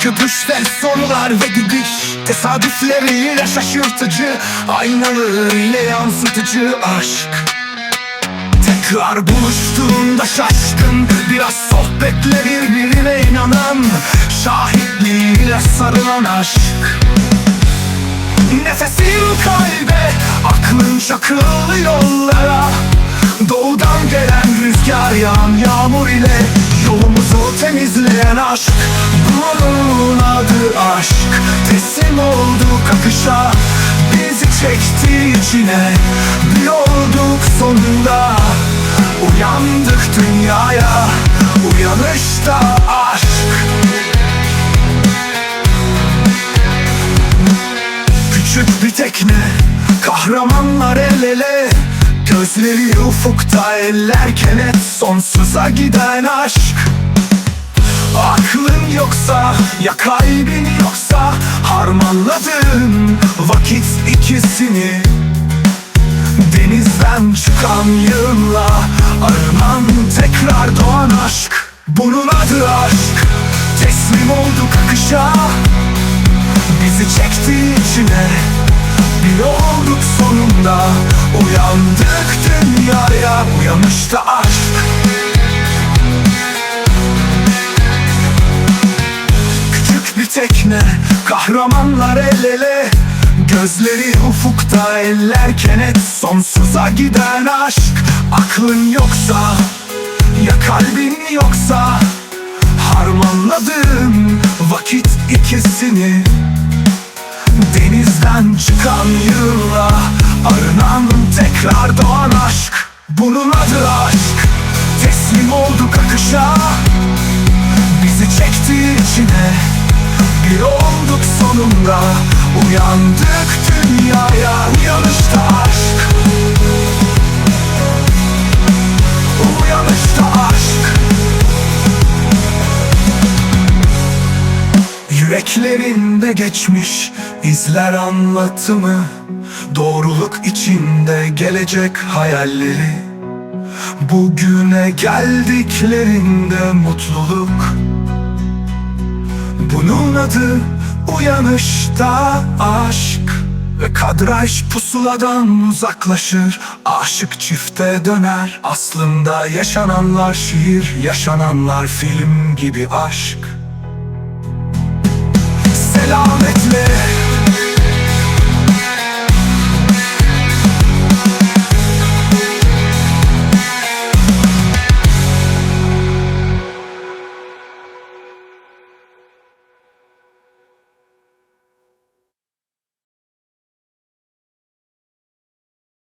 Köpüşler sorular ve gidiş Tesadüfleriyle şaşırtıcı Aynalı ile yansıtıcı aşk. Tekrar buluştuğunda şaşkın Biraz sohbetle birbirine inanan Şahitliğiyle sarılan aşk. Nefesin kalbe Aklın çakılı yollara. Doğudan gelen rüzgar yağan yağmur ile Yolumuzu temizleyen aşk Bunun adı aşk. Teslim olduk akışa Bizi çekti içine. Bir olduk sonunda Uyandık dünyaya. Uyanışta aşk. Küçük bir tekne Kahramanlar el ele. Gözleri ufukta eller kenet Sonsuza giden aşk Aklın yoksa ya kalbin yoksa Harmanladın vakit ikisini. Denizden çıkan yığınla Arınan tekrar doğan aşk Bunun adı aşk. Teslim olduk akışa Bizi çekti içine. Bir olduk sonunda Uyandık dünyaya Uyanışta aşk tekne Kahramanlar el ele Gözleri ufukta eller kenet. Sonsuza giden aşk Aklın yoksa Ya kalbin yoksa. Harmanladım vakit ikisini Denizden çıkan yığınla Arınan tekrar doğan aşk. Bunun adı aşk. Teslim olduk akışa Bizi çekti içine Bir olduk sonunda. Uyandık dünyaya. Uyanışta aşk. Uyanışta aşk. Yüreklerinde geçmiş izler anlatımı Doğruluk içinde gelecek hayalleri. Bugüne geldiklerinde mutluluk Bunun adı uyanışta aşk. Ve kadraj pusuladan uzaklaşır. Aşık çifte döner. Aslında yaşananlar şiir Yaşananlar film gibi aşk. Selametle